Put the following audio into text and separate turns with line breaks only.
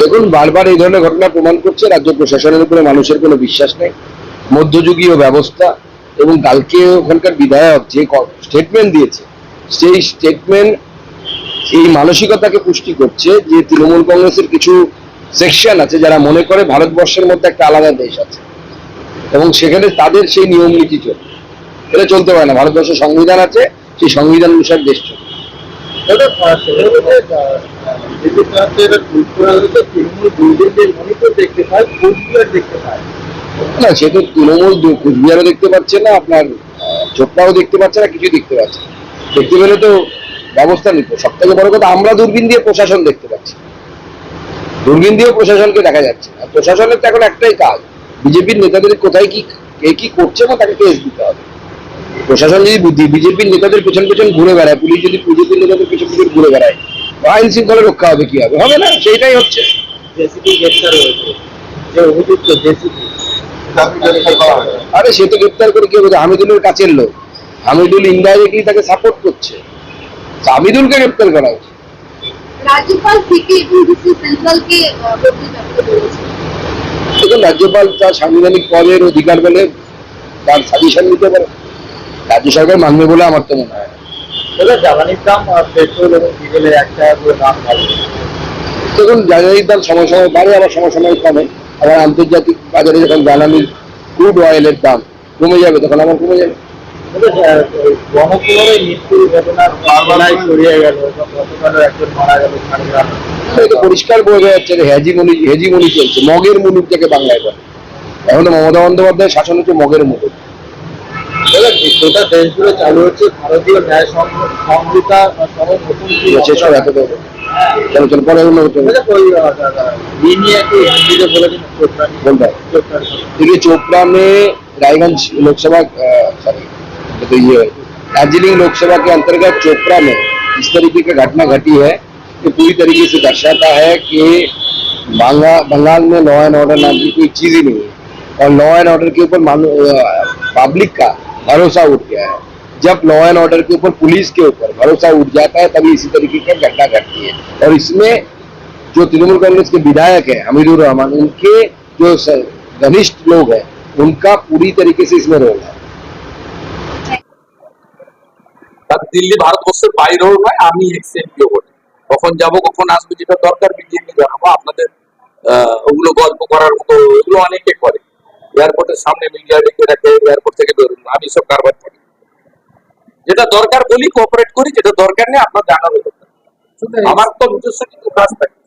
দেখুন, বারবার এই ধরনের ঘটনা প্রমাণ করছে রাজ্য প্রশাসনের উপরে মানুষের কোনো বিশ্বাস নেই। মধ্যযুগীয় ব্যবস্থা এবং কালকে ওখানকার বিধায়ক যে স্টেটমেন্ট দিয়েছে, সেই স্টেটমেন্ট এই মানসিকতাকে পুষ্টি করছে যে তৃণমূল কংগ্রেসের কিছু সেকশন আছে যারা মনে করে ভারতবর্ষের মধ্যে একটা আলাদা দেশ আছে। এবং সেখানে তাদের সেই নিয়ম নীতি চলবে এটা চলতে পারে না। ভারতবর্ষের সংবিধান আছে, সেই সংবিধান অনুসারে দেশ চলবে।
দেখতে পায় কোচবিহার দেখতে পায়
না, সে তো তৃণমূল কুচবিহারও দেখতে পাচ্ছে না, আপনার চোপড়াও দেখতে পাচ্ছে না, কিছু দেখতে পাচ্ছে দেখতে পেলে তো ব্যবস্থা নিত সব থেকে বড় কথা, আমরা দূরবীন দিয়ে প্রশাসন দেখতে পাচ্ছি। দূরবীন দিয়েও প্রশাসনকে দেখা যাচ্ছে আর প্রশাসনের তো এখন একটাই কাজ, বিজেপির নেতাদের কোথায় কি কে কি করছে না তাকে কেস দিতে হবে। প্রশাসন যদি বুদ্ধি বিজেপির নেতাদের পেছন পেছন ঘুরে বেড়ায় পুলিশ যদি বিজেপির নেতাদের পেছন পেছন ঘুরে বেড়ায় আইন শৃঙ্খলা রক্ষা হবে কি হবে? হবে না সেইটাই হচ্ছে। আরে সে তো গ্রেপ্তার করে কি হবে? হামিদুলের কাছের লোক। হামিদুল ইনডাইরেক্টলি তাকে সাপোর্ট করছে। হামিদুলকে গ্রেপ্তার করা উচিত
রাজ্যপাল থেকে এবং ডিসি সেন্ট্রালকে
রাজ্যপাল তার সাংবিধানিক পদের অধিকার বলে তার সাজেশন নিতে পারে। রাজ্য সরকার মানবে বলে আমার তো মনে হয়।
জ্বালানির দাম আর পেট্রোল এবং ডিজেলের এক দাম
দেখুন জ্বালানির দাম সময় সময় বাড়ে আবার সময় সময় কমে। আবার আন্তর্জাতিক বাজারে যখন জ্বালানির ক্রুড অয়েলের দাম কমে যাবে তখন আবার কমে যাবে। পরিষ্কার বোঝা যাচ্ছে যে হেজিমনি হেজিমনি চলছে মগের মুলুক থেকে বাংলায় বলে। এখন তো মমতা বন্দ্যোপাধ্যায়ের শাসন হচ্ছে মগের মুলুক।
গোটা দেশ জুড়ে চালু হচ্ছে ভারতীয় ন্যায় সং- সংহিতা সহ নতুন কি
শেষ করে এত দেবে চলো চলো পরে অন্য হচ্ছে
দাদা, ওই, আহ, দাদা, এই নিয়ে একটু হিন্দিতে বলে দিন চোপড়ানি।
বলতে হবে।
চোপড়ানি।
देखिए चोपड़ा में रायगंज लोकसभा सॉरी तो ये दार्जिलिंग लोकसभा के अंतर्गत चोपड़ा में इस तरीके की घटना घटी है कि पूरी तरीके से दर्शाता है कि बंगाल बंगाल में लॉ एंड ऑर्डर नाम की कोई चीज ही नहीं है और लॉ एंड ऑर्डर के ऊपर पब्लिक का भरोसा उठ गया है जब लॉ एंड ऑर्डर के ऊपर पुलिस के ऊपर भरोसा उठ जाता है तभी इसी तरीके की घटना घटती है और इसमें जो तृणमूल कांग्रेस के विधायक है हमीदुर रहमान उनके जो स- घनिष्ठ लोग हैं उनका पूरी तरीके से इसमें रोल है
তার দিল্লি ভারতবর্ষের বাইরেও নয় আমি এক্সএমপিও বলি কখন যাব কখন আসবো যেটা দরকার বিজেপি জানাবো আপনাদের আহ, ওগুলো গল্প করার মতো এগুলো অনেকে করে এয়ারপোর্টের সামনে মিডিয়া ডেকে রাখে এয়ারপোর্ট থেকে বেরোন। আমি সব কারবার করি। যেটা দরকার বলি কোঅপারেট করি যেটা দরকার নেই আপনার জানা আমার তো নিজস্ব কিন্তু কাজ থাকে।